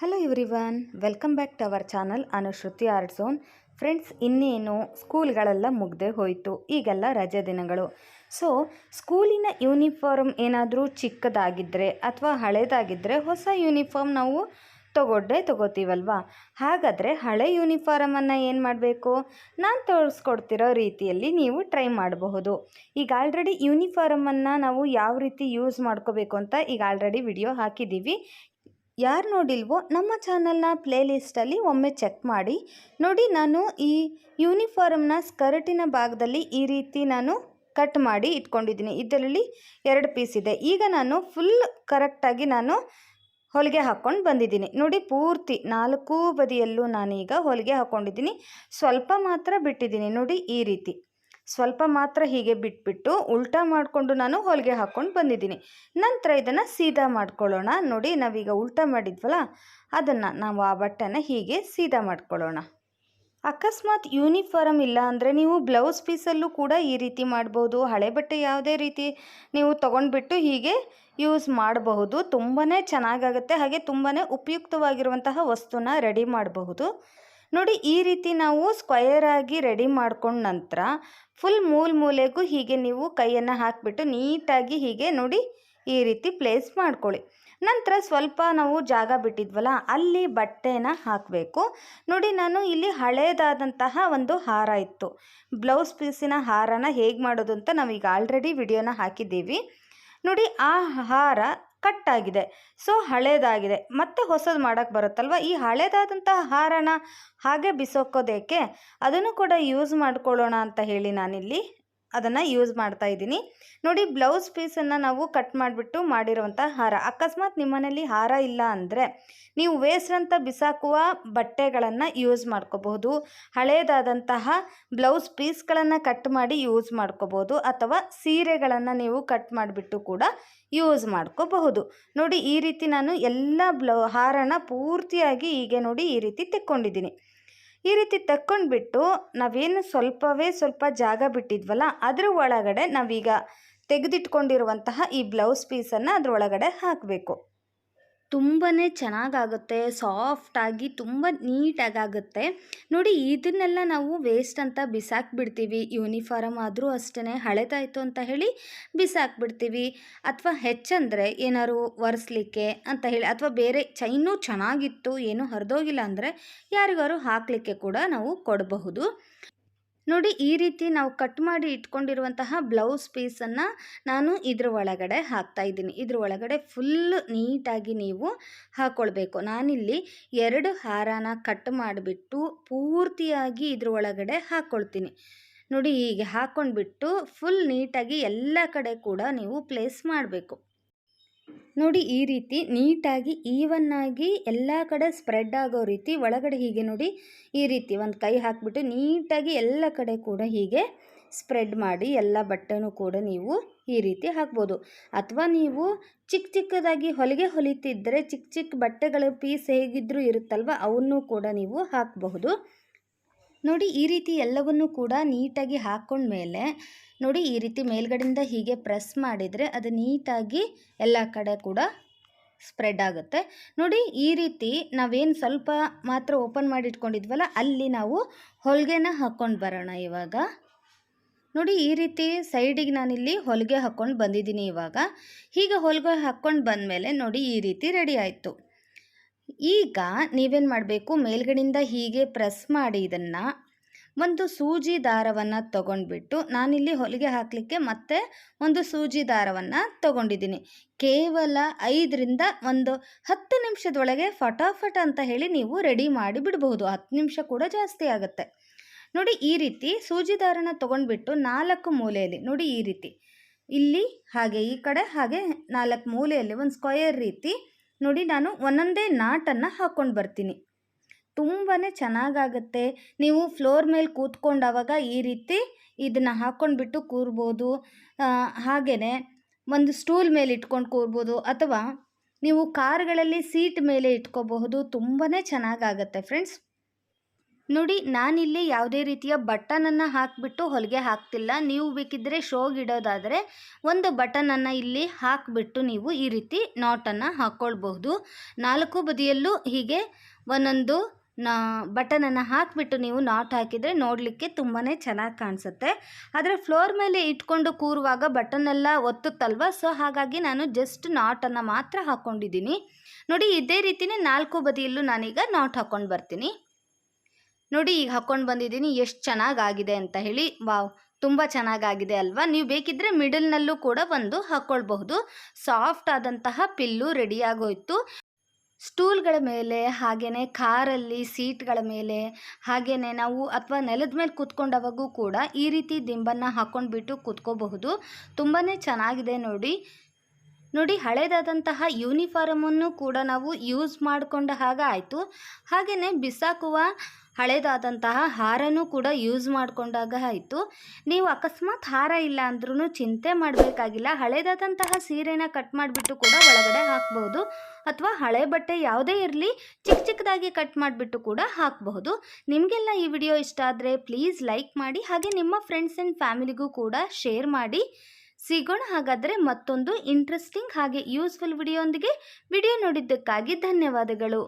Hello everyone welcome back to our channel Anushruti art zone friends ಇನ್ನೇನು ಸ್ಕೂಲ್ಗಳೆಲ್ಲ ಮುಗ್ದೆ ಹೋಯಿತು, ಈಗೆಲ್ಲ ರಜೆ ದಿನಗಳು. ಸೊ ಸ್ಕೂಲಿನ ಯೂನಿಫಾರ್ಮ್ ಏನಾದರೂ ಚಿಕ್ಕದಾಗಿದ್ದರೆ ಅಥವಾ ಹಳೇದಾಗಿದ್ದರೆ ಹೊಸ ಯೂನಿಫಾರ್ಮ್ ನಾವು ತಗೊಂಡೇ ತಗೋತೀವಲ್ವಾ? ಹಾಗಾದರೆ ಹಳೆ ಯೂನಿಫಾರಮನ್ನು ಏನು ಮಾಡಬೇಕು? ನಾನು ತೋರಿಸ್ಕೊಡ್ತಿರೋ ರೀತಿಯಲ್ಲಿ ನೀವು ಟ್ರೈ ಮಾಡಬಹುದು. ಈಗ ಆಲ್ರೆಡಿ ಯೂನಿಫಾರಮನ್ನು ನಾವು ಯಾವ ರೀತಿ ಯೂಸ್ ಮಾಡ್ಕೋಬೇಕು ಅಂತ ಈಗ ಆಲ್ರೆಡಿ ವಿಡಿಯೋ ಹಾಕಿದ್ದೀವಿ ಯಾರು ನೋಡಿಲ್ವೋ ನಮ್ಮ ಚಾನಲ್ನ ಪ್ಲೇಲಿಸ್ಟಲ್ಲಿ ಒಮ್ಮೆ ಚೆಕ್ ಮಾಡಿ. ನೋಡಿ ನಾನು ಈ ಯೂನಿಫಾರ್ಮ್ನ ಸ್ಕರ್ಟಿನ ಭಾಗದಲ್ಲಿ ಈ ರೀತಿ ನಾನು ಕಟ್ ಮಾಡಿ ಇಟ್ಕೊಂಡಿದ್ದೀನಿ. ಇದರಲ್ಲಿ ಎರಡು ಪೀಸ್ ಇದೆ. ಈಗ ನಾನು ಫುಲ್ ಕರೆಕ್ಟಾಗಿ ನಾನು ಹೊಲಿಗೆ ಹಾಕ್ಕೊಂಡು ಬಂದಿದ್ದೀನಿ. ನೋಡಿ ಪೂರ್ತಿ ನಾಲ್ಕು ಬದಿಯಲ್ಲೂ ನಾನೀಗ ಹೊಲಿಗೆ ಹಾಕ್ಕೊಂಡಿದ್ದೀನಿ ಸ್ವಲ್ಪ ಮಾತ್ರ ಬಿಟ್ಟಿದ್ದೀನಿ. ನೋಡಿ ಈ ರೀತಿ. ಸ್ವಲ್ಪ ಮಾತ್ರ ಹೀಗೆ ಬಿಟ್ಬಿಟ್ಟು ಉಲ್ಟಾ ಮಾಡಿಕೊಂಡು ನಾನು ಹೊಲಿಗೆ ಹಾಕ್ಕೊಂಡು ಬಂದಿದ್ದೀನಿ. ನಂತರ ಇದನ್ನು ಸೀದಾ ಮಾಡ್ಕೊಳ್ಳೋಣ. ನೋಡಿ, ನಾವೀಗ ಉಲ್ಟಾ ಮಾಡಿದ್ವಲ್ಲ, ಅದನ್ನು ನಾವು ಆ ಬಟ್ಟೆನ ಹೀಗೆ ಸೀದಾ ಮಾಡ್ಕೊಳ್ಳೋಣ. ಅಕಸ್ಮಾತ್ ಯೂನಿಫಾರ್ಮ್ ಇಲ್ಲ ಅಂದರೆ ನೀವು ಬ್ಲೌಸ್ ಪೀಸಲ್ಲೂ ಕೂಡ ಈ ರೀತಿ ಮಾಡ್ಬೋದು. ಹಳೆ ಬಟ್ಟೆ ಯಾವುದೇ ರೀತಿ ನೀವು ತೊಗೊಂಡ್ಬಿಟ್ಟು ಹೀಗೆ ಯೂಸ್ ಮಾಡಬಹುದು. ತುಂಬಾ ಚೆನ್ನಾಗಾಗುತ್ತೆ. ಹಾಗೆ ತುಂಬಾ ಉಪಯುಕ್ತವಾಗಿರುವಂತಹ ವಸ್ತುನ ರೆಡಿ ಮಾಡಬಹುದು. ನೋಡಿ ಈ ರೀತಿ ನಾವು ಸ್ಕ್ವಯರ್ ಆಗಿ ರೆಡಿ ಮಾಡ್ಕೊಂಡ ನಂತರ ಫುಲ್ ಮೂಲ್ ಮೂಲೆಗೂ ಹೀಗೆ ನೀವು ಕೈಯನ್ನು ಹಾಕಿಬಿಟ್ಟು ನೀಟಾಗಿ ಹೀಗೆ ನೋಡಿ ಈ ರೀತಿ ಪ್ಲೇಸ್ ಮಾಡ್ಕೊಳ್ಳಿ. ನಂತರ ಸ್ವಲ್ಪ ನಾವು ಜಾಗ ಬಿಟ್ಟಿದ್ವಲ್ಲ ಅಲ್ಲಿ ಬಟ್ಟೆನ ಹಾಕಬೇಕು. ನೋಡಿ ನಾನು ಇಲ್ಲಿ ಹಳೇದಾದಂತಹ ಒಂದು ಹಾರ ಇತ್ತು. ಬ್ಲೌಸ್ ಪೀಸಿನ ಹಾರನ ಹೇಗೆ ಮಾಡೋದು ಅಂತ ನಾವೀಗ ಆಲ್ರೆಡಿ ವಿಡಿಯೋನ ಹಾಕಿದ್ದೀವಿ. ನೋಡಿ ಆ ಹಾರ ಕಟ್ಟಾಗಿದೆ. ಸೊ, ಹಳೇದಾಗಿದೆ. ಮತ್ತೆ ಹೊಸದು ಮಾಡೋಕ್ಕೆ ಬರುತ್ತಲ್ವ? ಈ ಹಳೇದಾದಂತಹ ಹಾರನ ಹಾಗೆ ಬಿಸೋಕೋದೇಕೆ ಅದನ್ನು ಕೂಡ ಯೂಸ್ ಮಾಡ್ಕೊಳ್ಳೋಣ ಅಂತ ಹೇಳಿ ನಾನಿಲ್ಲಿ ಅದನ್ನು ಯೂಸ್ ಮಾಡ್ತಾ ಇದ್ದೀನಿ. ನೋಡಿ ಬ್ಲೌಸ್ ಪೀಸನ್ನು ನಾವು ಕಟ್ ಮಾಡಿಬಿಟ್ಟು ಮಾಡಿರುವಂಥ ಹಾರ. ಅಕಸ್ಮಾತ್ ನಿಮ್ಮನೇಲಿ ಹಾರ ಇಲ್ಲ ಅಂದರೆ ನೀವು ವೇಸ್ಟ್ ಅಂತ ಬಿಸಾಕುವ ಬಟ್ಟೆಗಳನ್ನು ಯೂಸ್ ಮಾಡ್ಕೋಬಹುದು. ಹಳೇದಾದಂತಹ ಬ್ಲೌಸ್ ಪೀಸ್ಗಳನ್ನು ಕಟ್ ಮಾಡಿ ಯೂಸ್ ಮಾಡ್ಕೋಬಹುದು. ಅಥವಾ ಸೀರೆಗಳನ್ನು ನೀವು ಕಟ್ ಮಾಡಿಬಿಟ್ಟು ಕೂಡ ಯೂಸ್ ಮಾಡ್ಕೋಬಹುದು. ನೋಡಿ ಈ ರೀತಿ ನಾನು ಎಲ್ಲ ಬ್ಲೌ ಹಾರನ ಪೂರ್ತಿಯಾಗಿ ಹೀಗೆ ನೋಡಿ ಈ ರೀತಿ ತೆಕ್ಕೊಂಡಿದ್ದೀನಿ. ಈ ರೀತಿ ತಕ್ಕೊಂಡ್ಬಿಟ್ಟು ನಾವೇನು ಸ್ವಲ್ಪವೇ ಸ್ವಲ್ಪ ಜಾಗ ಬಿಟ್ಟಿದ್ವಲ್ಲ, ಅದರ ಒಳಗಡೆ ನಾವೀಗ ತೆಗೆದಿಟ್ಕೊಂಡಿರುವಂತಹ ಈ ಬ್ಲೌಸ್ ಪೀಸನ್ನು ಅದರೊಳಗಡೆ ಹಾಕಬೇಕು. ತುಂಬಾ ಚೆನ್ನಾಗಾಗುತ್ತೆ, ಸಾಫ್ಟಾಗಿ ತುಂಬ ನೀಟಾಗುತ್ತೆ ನೋಡಿ, ಇದನ್ನೆಲ್ಲ ನಾವು ವೇಸ್ಟ್ ಅಂತ ಬಿಸಾಕ್ಬಿಡ್ತೀವಿ. ಯೂನಿಫಾರಮ್ ಆದರೂ ಅಷ್ಟೇ ಹಳೆದಾಯಿತು ಅಂತ ಹೇಳಿ ಬಿಸಾಕ್ಬಿಡ್ತೀವಿ. ಅಥವಾ ಹೆಚ್ಚಂದರೆ ಏನಾದ್ರು ಒರೆಸ್ಲಿಕ್ಕೆ ಅಂತ ಹೇಳಿ, ಅಥವಾ ಬೇರೆ ಚೈನು ಚೆನ್ನಾಗಿತ್ತು, ಏನೂ ಹರಿದೋಗಿಲ್ಲ ಅಂದರೆ ಯಾರಿಗಾರು ಹಾಕಲಿಕ್ಕೆ ಕೂಡ ನಾವು ಕೊಡಬಹುದು. ನೋಡಿ, ಈ ರೀತಿ ನಾವು ಕಟ್ ಮಾಡಿ ಇಟ್ಕೊಂಡಿರುವಂತಹ ಬ್ಲೌಸ್ ಪೀಸನ್ನು ನಾನು ಇದ್ರ ಒಳಗಡೆ ಹಾಕ್ತಾ ಇದ್ದೀನಿ. ಇದ್ರ ಒಳಗಡೆ ಫುಲ್ ನೀಟಾಗಿ ನೀವು ಹಾಕ್ಕೊಳ್ಬೇಕು ನಾನಿಲ್ಲಿ ಎರಡು ಹಾರನ ಕಟ್ ಮಾಡಿಬಿಟ್ಟು ಪೂರ್ತಿಯಾಗಿ ಇದ್ರ ಒಳಗಡೆ ಹಾಕ್ಕೊಳ್ತೀನಿ ನೋಡಿ, ಹೀಗೆ ಹಾಕ್ಕೊಂಡ್ಬಿಟ್ಟು ಫುಲ್ ನೀಟಾಗಿ ಎಲ್ಲ ಕಡೆ ಕೂಡ ನೀವು ಪ್ಲೇಸ್ ಮಾಡಬೇಕು. ನೋಡಿ ಈ ರೀತಿ ನೀಟಾಗಿ ಈವನ್ನಾಗಿ ಎಲ್ಲ ಕಡೆ ಸ್ಪ್ರೆಡ್ ಆಗೋ ರೀತಿ ಒಳಗಡೆ ಹೀಗೆ ನೋಡಿ ಈ ರೀತಿ ಒಂದು ಕೈ ಹಾಕಿಬಿಟ್ಟು ನೀಟಾಗಿ ಎಲ್ಲ ಕಡೆ ಕೂಡ ಹೀಗೆ ಸ್ಪ್ರೆಡ್ ಮಾಡಿ ಎಲ್ಲ ಬಟ್ಟೆನೂ ಕೂಡ ನೀವು ಈ ರೀತಿ ಹಾಕ್ಬೋದು. ಅಥವಾ ನೀವು ಚಿಕ್ಕ ಚಿಕ್ಕದಾಗಿ ಹೊಲಿಗೆ ಹೊಲಿತಿದ್ದರೆ ಚಿಕ್ಕ ಚಿಕ್ಕ ಬಟ್ಟೆಗಳ ಪೀಸ್ ಹೇಗಿದ್ದರೂ ಇರುತ್ತಲ್ವ, ಅವನ್ನೂ ಕೂಡ ನೀವು ಹಾಕಬಹುದು. ನೋಡಿ ಈ ರೀತಿ ಎಲ್ಲವನ್ನು ಕೂಡ ನೀಟಾಗಿ ಹಾಕ್ಕೊಂಡ್ಮೇಲೆ ನೋಡಿ ಈ ರೀತಿ ಮೇಲ್ಗಡೆಯಿಂದ ಹೀಗೆ ಪ್ರೆಸ್ ಮಾಡಿದರೆ ಅದು ನೀಟಾಗಿ ಎಲ್ಲ ಕಡೆ ಕೂಡ ಸ್ಪ್ರೆಡ್ ಆಗುತ್ತೆ. ನೋಡಿ ಈ ರೀತಿ ನಾವೇನು ಸ್ವಲ್ಪ ಮಾತ್ರ ಓಪನ್ ಮಾಡಿ ಇಟ್ಕೊಂಡಿದ್ವಲ್ಲ ಅಲ್ಲಿ ನಾವು ಹೊಲಿಗೆನ ಹಾಕ್ಕೊಂಡು ಬರೋಣ ಇವಾಗ. ನೋಡಿ ಈ ರೀತಿ ಸೈಡಿಗೆ ನಾನಿಲ್ಲಿ ಹೊಲಿಗೆ ಹಾಕ್ಕೊಂಡು ಬಂದಿದ್ದೀನಿ ಇವಾಗ. ಹೀಗೆ ಹೊಲಿಗೆ ಹಾಕ್ಕೊಂಡು ಬಂದಮೇಲೆ ನೋಡಿ ಈ ರೀತಿ ರೆಡಿ ಆಯಿತು. ಈಗ ನೀವೇನು ಮಾಡಬೇಕು? ಮೇಲ್ಗಡೆಯಿಂದ ಹೀಗೆ ಪ್ರೆಸ್ ಮಾಡಿ ಇದನ್ನು ಒಂದು ಸೂಜಿ ದಾರವನ್ನು ತಗೊಂಡ್ಬಿಟ್ಟು ನಾನಿಲ್ಲಿ ಹೊಲಿಗೆ ಹಾಕಲಿಕ್ಕೆ ಮತ್ತೆ ಒಂದು ಸೂಜಿ ದಾರವನ್ನು ತಗೊಂಡಿದ್ದೀನಿ. ಕೇವಲ ಐದರಿಂದ ಒಂದು ಹತ್ತು ನಿಮಿಷದೊಳಗೆ ಫಟಾಫಟ ಅಂತ ಹೇಳಿ ನೀವು ರೆಡಿ ಮಾಡಿ ಬಿಡಬಹುದು. ಹತ್ತು ನಿಮಿಷ ಕೂಡ ಜಾಸ್ತಿ ಆಗುತ್ತೆ. ನೋಡಿ ಈ ರೀತಿ ಸೂಜಿ ದಾರನ ತೊಗೊಂಡ್ಬಿಟ್ಟು ನಾಲ್ಕು ಮೂಲೆಯಲ್ಲಿ, ನೋಡಿ ಈ ರೀತಿ. ಇಲ್ಲಿ ಹಾಗೆ ಈ ಕಡೆ ಹಾಗೆ ನಾಲ್ಕು ಮೂಲೆಯಲ್ಲಿ ಒಂದು ಸ್ಕ್ವಯರ್ ರೀತಿ ನೋಡಿ ನಾನು ಒಂದೊಂದೇ ನಾಟನ್ನು ಹಾಕ್ಕೊಂಡು ಬರ್ತೀನಿ. ತುಂಬಾ ಚೆನ್ನಾಗಾಗುತ್ತೆ. ನೀವು ಫ್ಲೋರ್ ಮೇಲೆ ಕೂತ್ಕೊಂಡಾವಾಗ ಈ ರೀತಿ ಇದನ್ನು ಹಾಕ್ಕೊಂಡ್ಬಿಟ್ಟು ಕೂರ್ಬೋದು. ಹಾಗೆಯೇ ಒಂದು ಸ್ಟೂಲ್ ಮೇಲೆ ಇಟ್ಕೊಂಡು ಕೂರ್ಬೋದು ಅಥವಾ ನೀವು ಕಾರ್ಗಳಲ್ಲಿ ಸೀಟ್ ಮೇಲೆ ಇಟ್ಕೋಬಹುದು. ತುಂಬಾ ಚೆನ್ನಾಗಾಗತ್ತೆ ಫ್ರೆಂಡ್ಸ್. ನೋಡಿ, ನಾನಿಲ್ಲಿ ಯಾವುದೇ ರೀತಿಯ ಬಟನನ್ನು ಹಾಕಿಬಿಟ್ಟು ಹೊಲಿಗೆ ಹಾಕ್ತಿಲ್ಲ. ನೀವು ಬೇಕಿದ್ದರೆ ಶೋಗಿಡೋದಾದರೆ ಒಂದು ಬಟನನ್ನು ಇಲ್ಲಿ ಹಾಕಿಬಿಟ್ಟು ನೀವು ಈ ರೀತಿ ನಾಟನ್ನು ಹಾಕ್ಕೊಳ್ಬಹುದು ನಾಲ್ಕು ಬದಿಯಲ್ಲೂ ಹೀಗೆ ಒಂದೊಂದು ನಾ ಬಟನನ್ನು ಹಾಕಿಬಿಟ್ಟು ನೀವು ನಾಟ್ ಹಾಕಿದರೆ ನೋಡಲಿಕ್ಕೆ ತುಂಬಾ ಚೆನ್ನಾಗಿ ಕಾಣಿಸುತ್ತೆ. ಆದರೆ ಫ್ಲೋರ್ ಮೇಲೆ ಇಟ್ಕೊಂಡು ಕೂರುವಾಗ ಬಟನೆಲ್ಲ ಒತ್ತುತ್ತಲ್ವ? ಸೊ, ಹಾಗಾಗಿ ನಾನು ಜಸ್ಟ್ ನಾಟನ್ನು ಮಾತ್ರ ಹಾಕ್ಕೊಂಡಿದ್ದೀನಿ ನೋಡಿ, ಇದೇ ರೀತಿಯೇ ನಾಲ್ಕು ಬದಿಯಲ್ಲೂ ನಾನೀಗ ನಾಟ್ ಹಾಕ್ಕೊಂಡು ಬರ್ತೀನಿ. ನೋಡಿ, ಈಗ ಹಾಕ್ಕೊಂಡು ಬಂದಿದ್ದೀನಿ. ಎಷ್ಟು ಚೆನ್ನಾಗಾಗಿದೆ ಅಂತ ಹೇಳಿ. ವಾವ್, ತುಂಬ ಚೆನ್ನಾಗಾಗಿದೆ ಅಲ್ವಾ? ನೀವು ಬೇಕಿದ್ದರೆ ಮಿಡಲ್ನಲ್ಲೂ ಕೂಡ ಒಂದು ಹಾಕ್ಕೊಳ್ಬಹುದು. ಸಾಫ್ಟ್ ಆದಂತಹ ಪಿಲ್ಲು ರೆಡಿಯಾಗೋಯ್ತು ಸ್ಟೂಲ್ಗಳ ಮೇಲೆ ಹಾಗೆಯೇ ಕಾರಲ್ಲಿ, ಸೀಟ್ಗಳ ಮೇಲೆ ಹಾಗೆಯೇ ನಾವು ಅಥವಾ ನೆಲದ ಮೇಲೆ ಕೂತ್ಕೊಂಡವಾಗೂ ಕೂಡ ಈ ರೀತಿ ದಿಂಬನ್ನು ಹಾಕ್ಕೊಂಡ್ಬಿಟ್ಟು ಕೂತ್ಕೋಬಹುದು. ತುಂಬಾ ಚೆನ್ನಾಗಿದೆ ನೋಡಿ. ನೋಡಿ, ಹಳೇದಾದಂತಹ ಯೂನಿಫಾರಮನ್ನು ಕೂಡ ನಾವು ಯೂಸ್ ಮಾಡಿಕೊಂಡ ಹಾಗೆ ಆಯಿತು. ಹಾಗೆಯೇ ಬಿಸಾಕುವ ಹಳೇದಾದಂತಹ ಹಾರನೂ ಕೂಡ ಯೂಸ್ ಮಾಡಿಕೊಂಡಾಗ ಆಯಿತು. ನೀವು ಅಕಸ್ಮಾತ್ ಹಾರ ಇಲ್ಲ ಅಂದ್ರೂ ಚಿಂತೆ ಮಾಡಬೇಕಾಗಿಲ್ಲ. ಹಳೇದಾದಂತಹ ಸೀರೆನ ಕಟ್ ಮಾಡಿಬಿಟ್ಟು ಕೂಡ ಒಳಗಡೆ ಹಾಕ್ಬೋದು. ಅಥವಾ ಹಳೆ ಬಟ್ಟೆ ಯಾವುದೇ ಇರಲಿ, ಚಿಕ್ಕ ಚಿಕ್ಕದಾಗಿ ಕಟ್ ಮಾಡಿಬಿಟ್ಟು ಕೂಡ ಹಾಕಬಹುದು. ನಿಮಗೆಲ್ಲ ಈ ವಿಡಿಯೋ ಇಷ್ಟ ಆದರೆ ಪ್ಲೀಸ್ ಲೈಕ್ ಮಾಡಿ, ಹಾಗೆ ನಿಮ್ಮ ಫ್ರೆಂಡ್ಸ್ ಆ್ಯಂಡ್ ಫ್ಯಾಮಿಲಿಗೂ ಕೂಡ ಶೇರ್ ಮಾಡಿ. ಸಿಗೋಣ ಹಾಗಾದರೆ ಮತ್ತೊಂದು ಇಂಟ್ರೆಸ್ಟಿಂಗ್ ಹಾಗೆ ಯೂಸ್ಫುಲ್ ವಿಡಿಯೋಂದಿಗೆ ವಿಡಿಯೋ ನೋಡಿದ್ದಕ್ಕಾಗಿ ಧನ್ಯವಾದಗಳು.